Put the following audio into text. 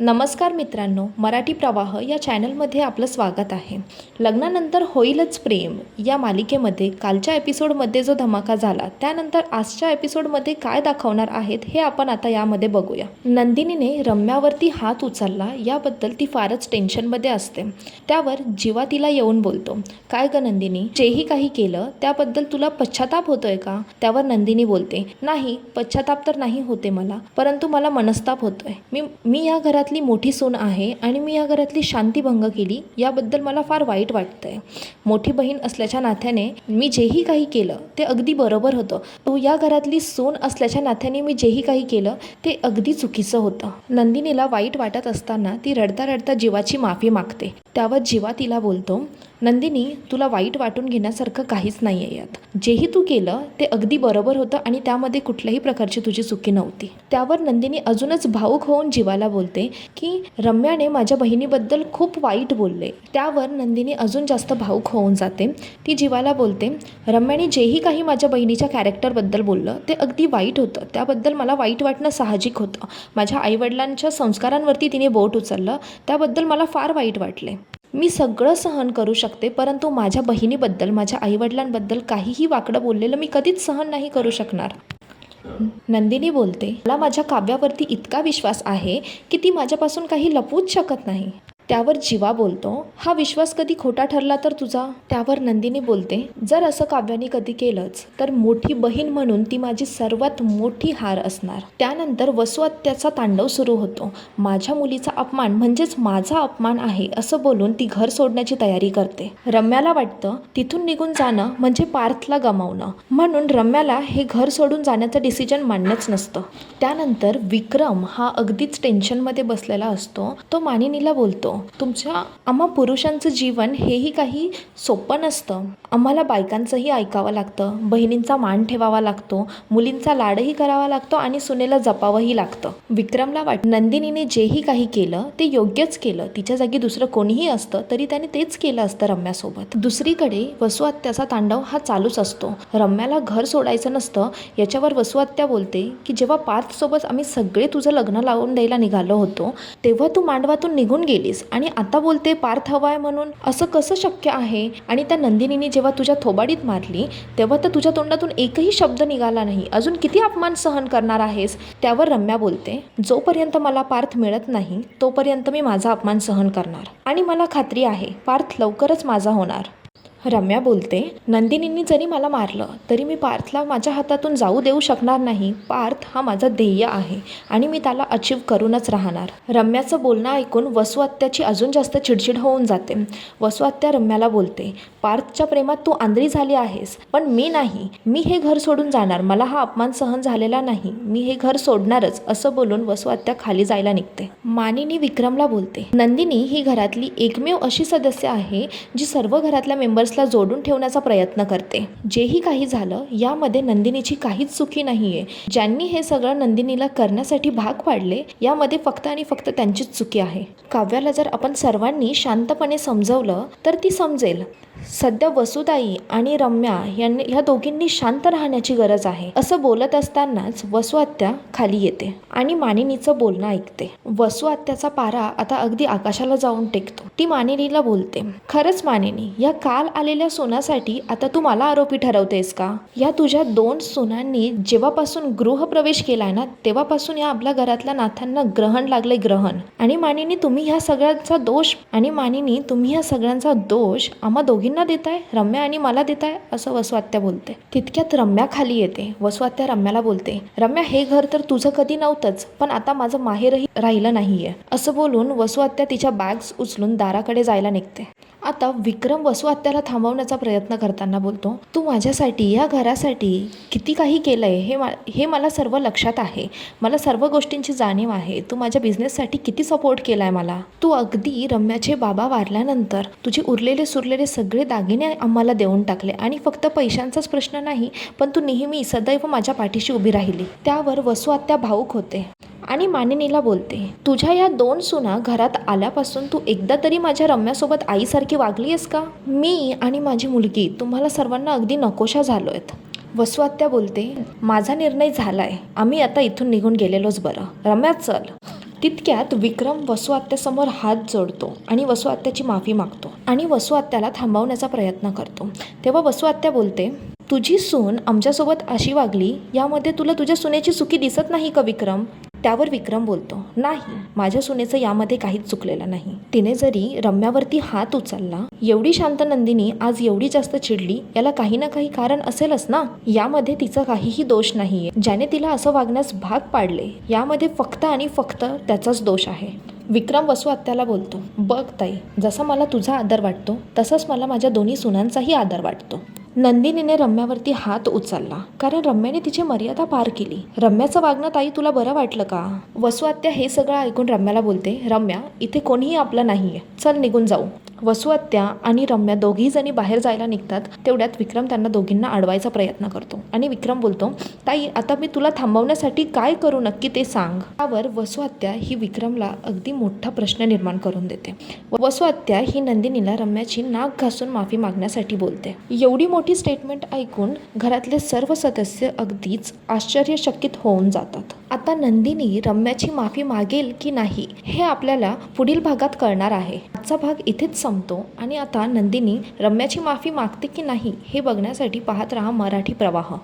नमस्कार मित्रांनो मराठी प्रवाह या चॅनलमध्ये आपलं स्वागत आहे. लग्नानंतर होईलच प्रेम या मालिकेमध्ये कालच्या एपिसोडमध्ये जो धमाका झाला त्यानंतर आजच्या एपिसोडमध्ये काय दाखवणार आहेत हे आपण आता यामध्ये बघूया. नंदिनीने रम्यावरती हात उचलला याबद्दल ती फारच टेन्शनमध्ये असते. त्यावर जीवा तिला येऊन बोलतो काय ग नंदिनी जेही काही केलं त्याबद्दल तुला पश्चाताप होतोय का? त्यावर नंदिनी बोलते नाही पश्चाताप तर नाही होते मला परंतु मला मनस्ताप होतोय. मी मी या घरात घरातली मोठी सून आहे आणि मी या घरातली शांती भंग केली याबद्दल मला फार वाईट वाटतंय. मोठी बहीण असल्याच्या नात्याने मी जेही काही केलं ते अगदी बरोबर होतं. तू या घरातली सून असल्याच्या नात्याने मी जेही काही केलं ते अगदी चुकीचं होतं. नंदिनीला वाईट वाटत असताना ती रडता रडता जीवाची माफी मागते. त्यावर जीवा तिला बोलतो नंदिनी तुला वाईट वाटून घेण्यासारखं काहीच नाही आहे यात. जेही तू केलं ते अगदी बरोबर होतं आणि त्यामध्ये कुठल्याही प्रकारची तुझी चुकी नव्हती. त्यावर नंदिनी अजूनच भाऊक होऊन जीवाला बोलते की रम्याने माझ्या बहिणीबद्दल खूप वाईट बोलले. त्यावर नंदिनी अजून जास्त भाऊक होऊन जाते. ती जीवाला बोलते रम्याने जेही काही माझ्या बहिणीच्या कॅरेक्टरबद्दल बोललं ते अगदी वाईट होतं. त्याबद्दल मला वाईट वाटणं साहजिक होतं. माझ्या आईवडिलांच्या संस्कारांवरती तिने बोट उचललं. त्याबद्दल मला फार वाईट वाटले. मी सगळं सहन करू शकते परंतु माझ्या बहिणीबद्दल माझ्या आईवडिलांबद्दल काहीही वाकडं बोललेलं मी कधीच सहन नाही करू शकणार. नंदिनी बोलते मला माझ्या काव्यावरती इतका विश्वास आहे की ती माझ्यापासून काही लपवूच शकत नाही. त्यावर जीवा बोलतो. हा विश्वास कधी खोटा ठरला तर तुझा? त्यावर नंदिनी बोलते जर असं काव्याने कधी केलंच तर मोठी बहीण म्हणून ती माझी सर्वात मोठी हार असणार त्यानंतर वसुहत्याचा तांडव सुरू होतो. माझ्या मुलीचा अपमान म्हणजेच माझा अपमान आहे असं बोलून ती घर सोडण्याची तयारी करते. रम्याला वाटतं तिथून निघून जाणं म्हणजे पार्थला गमावणं म्हणून रम्याला हे घर सोडून जाण्याचं डिसिजन मान्यच नसतं. त्यानंतर विक्रम हा अगदीच टेन्शनमध्ये बसलेला असतो. तो मानिनीला बोलतो तुमच्या आम्हा पुरुषांचं जीवन हेही काही सोपं नसतं. आम्हाला बायकांचंही ऐकावं लागतं बहिणींचा मान ठेवावा लागतो मुलींचा लाडही करावा लागतो आणि सुनेला जपावंही लागतं. विक्रमला वाट नंदिनीने जेही काही केलं ते योग्यच केलं. तिच्या जागी दुसरं कोणीही असतं तरी त्याने तेच केलं असतं रम्यासोबत. दुसरीकडे वसुहत्याचा तांडव हा चालूच असतो. रम्याला घर सोडायचं नसतं. याच्यावर वसुहत्या बोलते की जेव्हा पार्थसोबत आम्ही सगळे तुझं लग्न लावून द्यायला निघालो होतो तेव्हा तू मांडवातून निघून गेलीस. आणि आता बोलते पार्थ हवाय म्हणून. असं कसं शक्य आहे? आणि त्या नंदिनीने जेव्हा तुझ्या थोबाडीत मारली तेव्हा तर तुझ्या तोंडातून एकही शब्द निघाला नाही. अजून किती अपमान सहन करणार आहेस? त्यावर रम्या बोलते जोपर्यंत मला पार्थ मिळत नाही तोपर्यंत मी माझा अपमान सहन करणार. आणि मला खात्री आहे पार्थ लवकरच माझा होणार. रम्या बोलते नंदिनींनी जरी मला मारलं तरी मी पार्थला माझ्या हातातून जाऊ देऊ शकणार नाही. पार्थ हा माझा ध्येय आहे आणि मी त्याला अचीव करूनच राहणार. रम्याचं बोलणं ऐकून वसुहत्याची अजून जास्त चिडचिड होऊन जाते. वसुहत्या रम्याला बोलते पार्थच्या प्रेमात तू आंधळी झाली आहेस पण मी नाही. मी हे घर सोडून जाणार. मला हा अपमान सहन झालेला नाही. मी हे घर सोडणारच असं बोलून वसुहत्या खाली जायला निघते. मानिनी विक्रमला बोलते नंदिनी ही घरातली एकमेव अशी सदस्य आहे जी सर्व घरातल्या मेंबर्सला जोडून ठेवण्याचा प्रयत्न करते. जेही काही झालं यामध्ये नंदिनीची काहीच चुकी नाहीये. ज्यांनी हे सगळं नंदिनीला करण्यासाठी भाग पाडले यामध्ये फक्त आणि फक्त त्यांचीच चुकी आहे. काव्याला जर आपण सर्वांनी शांतपणे समजवलं तर ती समजेल. सध्या वसुताई आणि रम्या यांनी ह्या दोघींनी शांत राहण्याची गरज आहे. असं बोलत असतानाच वसुहत्या खाली येते आणि मानिनीचं बोलणं ऐकते. वसुहत्याचा पारा आता अगदी आकाशाला जाऊन टेकतो. ती मानिनीला बोलते खरंच मानिनी या काल आलेल्या सोनासाठी आता तू मला आरोपी ठरवतेस का? या तुझ्या दोन सोनांनी जेव्हापासून गृहप्रवेश केलाय ना तेव्हापासून या आपल्या घरातल्या नाथांना ग्रहण लागले ग्रहण. आणि मानिनी तुम्ही ह्या सगळ्यांचा दोष आणि मानिनी तुम्ही ह्या सगळ्यांचा दोष आम्हा दोघींना देताय रम्या आणि मला देताय असं वसवात्या बोलते. तितक्यात रम्या खाली येते. वसवात्या रम्याला बोलते रम्या हे घर तर तुझं कधी नव्हतंच पण आता माझं माहेरही राहिलं नाहीये. असं बोलून वसुआत्या तिच्या बॅग्स उचलून दाराकडे जायला निघते. आता विक्रम वसुआत्याला थांबवण्याचा प्रयत्न करताना बोलतो तू माझ्यासाठी या घरासाठी किती काही केलंय हे मा हे मला सर्व लक्षात आहे. मला सर्व गोष्टींची जाणीव आहे. तू माझ्या बिझनेससाठी किती सपोर्ट केलाय मला. तू अगदी रम्याचे बाबा वारल्यानंतर तुझे उरलेले सुरलेले सगळे दागिने आम्हाला देऊन टाकले. आणि फक्त पैशांचाच प्रश्न नाही पण तू नेहमी सदैव माझ्या पाठीशी उभी राहिली. त्यावर वसुहत्या भाऊक होते. आणि मानिनीला बोलते तुझ्या या दोन सुना घरात आल्यापासून तू एकदा तरी माझ्या रम्यासोबत आईसारखी वागली आहेस का? मी आणि माझी मुलगी तुम्हाला सर्वांना अगदी नकोशा झालो आहेत वसुहत्या बोलते माझा निर्णय झालाय. आम्ही आता इथून निघून गेलेलोच बरं. रम्या चल. तितक्यात विक्रम वसू आत्यासमोर हात जोडतो आणि वसू आत्याची माफी मागतो आणि वसू आत्याला थांबवण्याचा प्रयत्न करतो. तेव्हा वसू आत्या बोलते तुझी सून आमच्यासोबत अशी वागली यामध्ये तुला तुझ्या सुनेची चुकी दिसत नाही का विक्रम? त्यावर विक्रम बोलतो नाही माझ्या सुनेचं यामध्ये काहीच चुकलेलं नाही. तिने जरी रम्यावरती हात उचलला एवढी शांत नंदिनी आज एवढी जास्त चिडली याला काही ना काही कारण असेलच ना? यामध्ये तिचा काहीही दोष नाहीये. ज्याने तिला असं वागण्यास भाग पाडले यामध्ये फक्त आणि फक्त त्याचाच दोष आहे. विक्रम वसू आत्याला बोलतो बघ ताई जसा मला तुझा आदर वाटतो तसंच मला माझ्या दोन्ही सुनांचाही आदर वाटतो. नंदिनीने रम्यावरती हात उचलला. कारण रम्याने तिची मर्यादा पार केली. रम्याचं वागणं ताई तुला बरं वाटलं का? वसुआत्या हे सगळं ऐकून रम्याला बोलते रम्या इथे कोणीही आपलं नाहीये. चल निघून जाऊ. वसुहत्या आणि रम्या दोघी जणी बाहेर जायला निघतात तेवढ्यात विक्रम त्यांना दोघींना अडवायचा प्रयत्न करतो. आणि विक्रम बोलतो ताई आता मी तुला थांबवण्यासाठी काय करू नक्की ते सांग. त्यावर वसुहत्या ही विक्रमला अगदी मोठा प्रश्न निर्माण करून देते. वसुहत्या ही नंदिनीला रम्याची नाक घासून माफी मागण्यासाठी बोलते. एवढी मोठी स्टेटमेंट ऐकून घरातले सर्व सदस्य अगदीच आश्चर्यचकित होऊन जातात. आता नंदिनी रम्याची माफी मागेल की नाही हे आपल्याला पुढील भागात कळणार आहे. आजचा भाग इथेच संपतो आणि आता नंदिनी रम्याची माफी मागते की नाही हे बघण्यासाठी पाहत राहा मराठी प्रवाह.